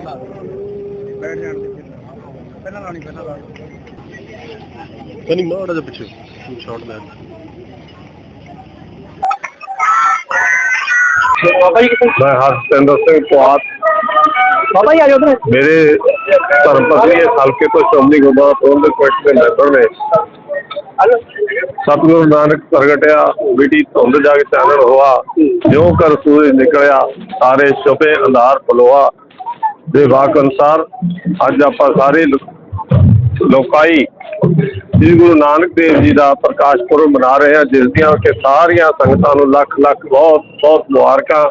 ਬੈਠ ਜਾਣ ਦੇ ਪਹਿਲਾਂ ਲਾਣੀ ਪਹਿਲਾਂ ਲਾ ਕਨੀ ਮਾੜਾ ਜਿਹਾ ਪਿੱਛੇ ਸ਼ਾਟ ਲੈ ਬਾਬਾ ਜੀ ਕਿੱਥੇ? ਮੈਂ ਹਰਸਿੰਦਰ ਸਿੰਘ ਪੁਆਤ ਬਾਬਾ ਜੀ ਆ ਜਾਓ ਉਧਰ। ਮੇਰੇ ਧਰਮ ਪਤਨੀ ਇਸ ਹਲਕੇ ਤੋਂ ਸ਼੍ਰੋਮਣੀ ਗੁਰਦੁਆਰਾ ਪ੍ਰਬੰਧਕ ਕਮੇਟੀ ਦੇ ਮੈਂਬਰ ਨੇ। ਸਤਿਗੁਰੂ ਨਾਨਕ ਪ੍ਰਗਟਿਆ ਮਿੱਟੀ ਧੁੰਦ ਜਾ ਕੇ ਚਾਨਣ ਹੋਆ, ਜਿਉ ਕਰ ਸੂਰਜ ਨਿਕਲਿਆ, ਸਾਰੇ ਛੁਪੇ ਅੰਧਾਰ ਪਲੋਆ ਦੇ ਵਾਕ ਅਨੁਸਾਰ ਅੱਜ ਆਪਾਂ ਸਾਰੇ ਲੋ- ਲੋਕਾਈ ਸ੍ਰੀ ਗੁਰੂ ਨਾਨਕ ਦੇਵ ਜੀ ਦਾ ਪ੍ਰਕਾਸ਼ ਪੁਰਬ ਮਨਾ ਰਹੇ ਹਾਂ, ਜਿਸ ਦੀਆਂ ਕਿ ਸਾਰੀਆਂ ਸੰਗਤਾਂ ਨੂੰ ਲੱਖ ਲੱਖ ਬਹੁਤ ਬਹੁਤ ਮੁਬਾਰਕਾਂ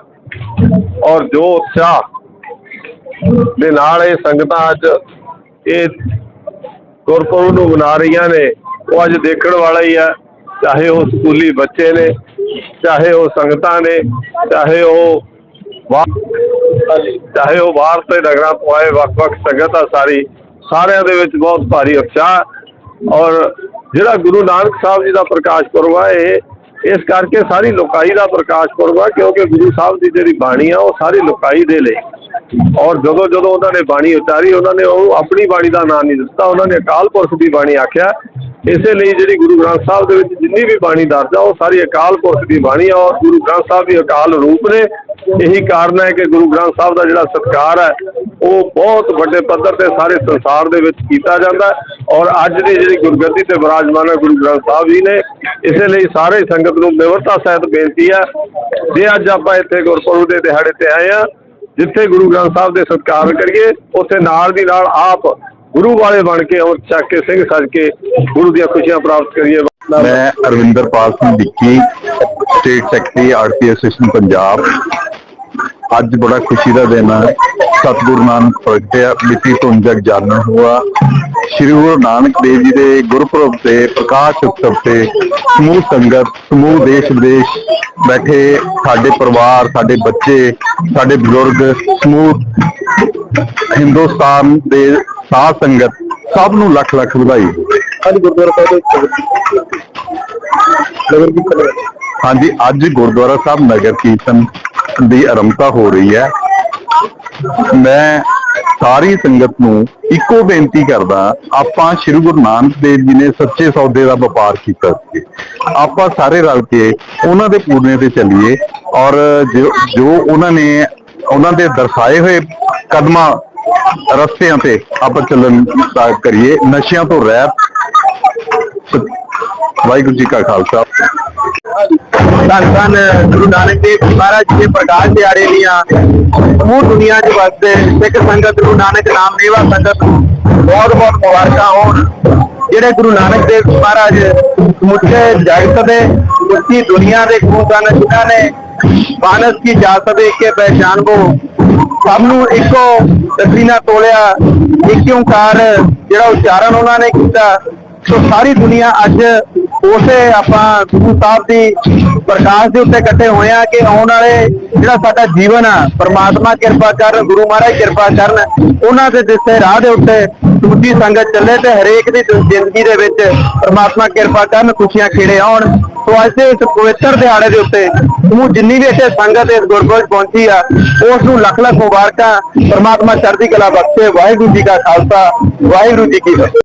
ਔਰ ਜੋ ਉਤਸ਼ਾਹ ਦੇ ਨਾਲ ਇਹ ਸੰਗਤਾਂ ਅੱਜ ਇਹ ਗੁਰਪੁਰਬ ਨੂੰ ਮਨਾ ਰਹੀਆਂ ਨੇ ਉਹ ਅੱਜ ਦੇਖਣ ਵਾਲਾ ਹੀ ਆ, ਚਾਹੇ ਉਹ ਸਕੂਲੀ ਬੱਚੇ ਨੇ, ਚਾਹੇ ਉਹ ਸੰਗਤਾਂ ਨੇ, ਚਾਹੇ ਉਹ ਚਾਹੇ ਉਹ ਬਾਹਰ ਤੇ ਨਗਰਾਂ ਤੋਂ ਆਏ ਵੱਖ-ਵੱਖ ਸੰਗਤ ਆ ਸਾਰੀ, ਸਾਰਿਆਂ ਦੇ ਵਿੱਚ ਬਹੁਤ ਭਾਰੀ ਉਤਸ਼ਾਹ ਔਰ ਜਿਹੜਾ ਗੁਰੂ ਨਾਨਕ ਸਾਹਿਬ ਜੀ ਦਾ ਪ੍ਰਕਾਸ਼ ਪੁਰਬ ਆ, ਇਹ ਇਸ ਕਰਕੇ ਸਾਰੀ ਲੋਕਾਈ ਦਾ ਪ੍ਰਕਾਸ਼ ਪੁਰਬ ਆ, ਕਿਉਂਕਿ ਗੁਰੂ ਸਾਹਿਬ ਦੀ ਜਿਹੜੀ ਬਾਣੀ ਆ, ਉਹ ਸਾਰੀ ਲੋਕਾਈ ਦੇ ਲਈ। ਔਰ ਜਦੋਂ ਜਦੋਂ ਉਹਨਾਂ ਨੇ ਬਾਣੀ ਉਤਾਰੀ ਉਹਨਾਂ ਨੇ ਉਹ ਆਪਣੀ ਬਾਣੀ ਦਾ ਨਾਮ ਨਹੀਂ ਦਿੱਤਾ, ਉਹਨਾਂ ਨੇ ਅਕਾਲ ਪੁਰਖ ਦੀ ਬਾਣੀ ਆਖਿਆ। ਇਸੇ ਲਈ ਜਿਹੜੀ ਗੁਰੂ ਗ੍ਰੰਥ ਸਾਹਿਬ ਦੇ ਵਿੱਚ ਜਿੰਨੀ ਵੀ ਬਾਣੀ ਦਰਜ ਆ, ਉਹ ਸਾਰੀ ਅਕਾਲ ਪੁਰਖ ਦੀ ਬਾਣੀ ਆ ਔਰ ਗੁਰੂ ਗ੍ਰੰਥ ਸਾਹਿਬ ਵੀ ਅਕਾਲ ਰੂਪ ਨੇ। ਇਹੀ ਕਾਰਨ ਹੈ ਕਿ ਗੁਰੂ ਗ੍ਰੰਥ ਸਾਹਿਬ ਦਾ ਜਿਹੜਾ ਸਤਿਕਾਰ ਹੈ, ਉਹ ਬਹੁਤ ਵੱਡੇ ਪੱਧਰ ਤੇ ਸਾਰੇ ਸੰਸਾਰ ਦੇ ਵਿੱਚ ਕੀਤਾ ਜਾਂਦਾ ਔਰ ਅੱਜ ਦੀ ਜਿਹੜੀ ਗੁਰਗੱਦੀ ਤੇ ਵਿਰਾਜਮਾਨ ਹੈ ਗੁਰੂ ਗ੍ਰੰਥ ਸਾਹਿਬ ਜੀ ਨੇ, ਇਸੇ ਲਈ ਸਾਰੇ ਸੰਗਤ ਨੂੰ ਨਿਮਰਤਾ ਸਹਿਤ ਬੇਨਤੀ ਹੈ ਜੇ ਅੱਜ ਆਪਾਂ ਇੱਥੇ ਗੁਰਪੁਰਬ ਦੇ ਦਿਹਾੜੇ ਤੇ ਆਏ ਆ ਜਿੱਥੇ ਗੁਰੂ ਗ੍ਰੰਥ ਸਾਹਿਬ ਦੇ ਸਤਿਕਾਰ ਕਰੀਏ, ਉੱਥੇ ਨਾਲ ਦੀ ਨਾਲ ਆਪ ਗੁਰੂ ਵਾਲੇ ਬਣ ਕੇ ਔਰ ਚੱਕ ਕੇ ਸਿੰਘ ਸੱਜ ਕੇ ਗੁਰੂ ਦੀਆਂ ਖੁਸ਼ੀਆਂ ਪ੍ਰਾਪਤ ਕਰੀਏ। ਮੈਂ Arvinderpal Singh Vicky state secretary RP association Punjab. ਅੱਜ ਬੜਾ ਖੁਸ਼ੀ ਦਾ ਦਿਨ ਹੈ। ਸਤਿਗੁਰੂ ਨਾਨਕ ਪ੍ਰਗਟਿਆ ਮਿੱਟੀ ਧੁੰਦ ਜਗ ਜਾਣਨ ਹੋਆ। ਸ੍ਰੀ ਗੁਰੂ ਨਾਨਕ ਦੇਵ ਜੀ ਦੇ ਗੁਰਪੁਰਬ ਤੇ, ਪ੍ਰਕਾਸ਼ ਉਤਸਵ ਤੇ ਸਮੂਹ ਸੰਗਤ, ਸਮੂਹ ਦੇਸ਼ ਵਿਦੇਸ਼ ਬੈਠੇ ਸਾਡੇ ਪਰਿਵਾਰ, ਸਾਡੇ ਬੱਚੇ, ਸਾਡੇ ਬਜ਼ੁਰਗ, ਸਮੂਹ ਹਿੰਦੁਸਤਾਨ ਦੇ ਸਾਧ ਸੰਗਤ ਸਭ ਨੂੰ ਲੱਖ ਲੱਖ ਵਧਾਈ। ਅੱਜ ਗੁਰਦੁਆਰਾ ਸਾਹਿਬ ਨਗਰ ਕੀਰਤਨ। ਹਾਂਜੀ ਅੱਜ ਗੁਰਦੁਆਰਾ ਸਾਹਿਬ ਨਗਰ ਕੀਰਤਨ ਦੀ ਆਰੰਭਤਾ ਹੋ ਰਹੀ ਹੈ। ਮੈਂ ਸਾਰੀ ਸੰਗਤ ਨੂੰ ਇੱਕੋ ਬੇਨਤੀ ਕਰਦਾ ਆਪਾਂ ਸ੍ਰੀ ਗੁਰੂ ਨਾਨਕ ਦੇਵ ਜੀ ਨੇ ਸੱਚੇ ਸੌਦੇ ਦਾ ਵਪਾਰ ਕੀਤਾ ਸੀ। ਆਪਾਂ ਸਾਰੇ ਰਲ ਕੇ ਉਹਨਾਂ ਦੇ ਪੂਰਨੇ ਤੇ ਚੱਲੀਏ ਔਰ ਜੋ ਉਹਨਾਂ ਨੇ ਉਹਨਾਂ ਦੇ ਦਰਸਾਏ ਹੋਏ ਕਦਮਾਂ ਰਸਤਿਆਂ ਤੇ ਆਪਾਂ ਚੱਲਣ ਦਾ ਕਰੀਏ, ਨਸ਼ਿਆਂ ਤੋਂ ਰਹਿਤ। ਵਾਹਿਗੁਰੂ ਜੀ ਕਾ ਖਾਲਸਾ। ਧੰਨ ਧੰਨ ਗੁਰੂ ਨਾਨਕ ਦੇਵ ਮਹਾਰਾਜ ਜੀ ਦੇ ਪ੍ਰਕਾਸ਼ ਦਿਹਾੜੇ ਦੀਆਂ ਸਮੂਹ ਦੁਨੀਆ 'ਚ ਵਾਸਤੇ ਸਿੱਖ ਸੰਗਤ ਗੁਰੂ ਨਾਨਕ ਨਾਮ ਦੇਵਾ ਸੰਗਤ ਨੂੰ ਬਹੁਤ ਬਹੁਤ ਮੁਬਾਰਕਾਂ ਹੋਣ। ਜਿਹੜੇ ਗੁਰੂ ਨਾਨਕ ਦੇਵ ਮਹਾਰਾਜ ਸਮੁੱਚੇ ਜਗਤ ਦੇ ਸਮੁੱਚੀ ਦੁਨੀਆ ਦੇ ਗੁਰੂ ਸਨ, ਜਿਨ੍ਹਾਂ ਨੇ ਮਾਨਸ ਕੀ ਜਾਤ ਦੇ ਕੇ ਪਹਿਚਾਨ ਕੋ ਸਭ ਨੂੰ ਇੱਕੋ ਤਸਰੀ ਤੋਲਿਆ। ਇੱਕ ਓੰਕਾਰ ਜਿਹੜਾ ਉਚਾਰਨ ਉਹਨਾਂ ਨੇ ਕੀਤਾ। ਸੋ ਸਾਰੀ ਦੁਨੀਆ ਅੱਜ ਉਸੇ ਆਪਾਂ ਗੁਰੂ ਸਾਹਿਬ ਦੀ ਪ੍ਰਕਾਸ਼ ਦੇ ਉੱਤੇ ਇਕੱਠੇ ਹੋਏ ਆ ਕਿ ਆਉਣ ਵਾਲੇ ਜਿਹੜਾ ਸਾਡਾ ਜੀਵਨ ਆ, ਪਰਮਾਤਮਾ ਕਿਰਪਾ ਕਰਨ, ਗੁਰੂ ਮਹਾਰਾਜ ਕਿਰਪਾ ਕਰਨ, ਉਹਨਾਂ ਦੇ ਦਿੱਤੇ ਰਾਹ ਦੇ ਉੱਤੇ ਦੂਜੀ ਸੰਗਤ ਚੱਲੇ ਤੇ ਹਰੇਕ ਦੀ ਜ਼ਿੰਦਗੀ ਦੇ ਵਿੱਚ ਪ੍ਰਮਾਤਮਾ ਕਿਰਪਾ ਕਰਨ, ਖੁਸ਼ੀਆਂ ਖੇੜੇ ਆਉਣ। ਸੋ ਅੱਜ ਦੇ ਇਸ ਪਵਿੱਤਰ ਦਿਹਾੜੇ ਦੇ ਉੱਤੇ ਸਮੂਹ ਜਿੰਨੀ ਵੀ ਇੱਥੇ ਸੰਗਤ ਇਸ ਗੁਰਪੁਰਬ 'ਚ ਪਹੁੰਚੀ ਆ, ਉਸ ਨੂੰ ਲੱਖ ਲੱਖ ਮੁਬਾਰਕਾਂ, ਪ੍ਰਮਾਤਮਾ ਚੜ੍ਹਦੀ ਕਲਾ ਬਖਸ਼ੇ, ਵਾਹਿਗੁਰੂ ਜੀ ਕਾ ਖਾਲਸਾ, ਵਾਹਿਗੁਰੂ ਜੀ ਕੀ ਫਤਿਹ।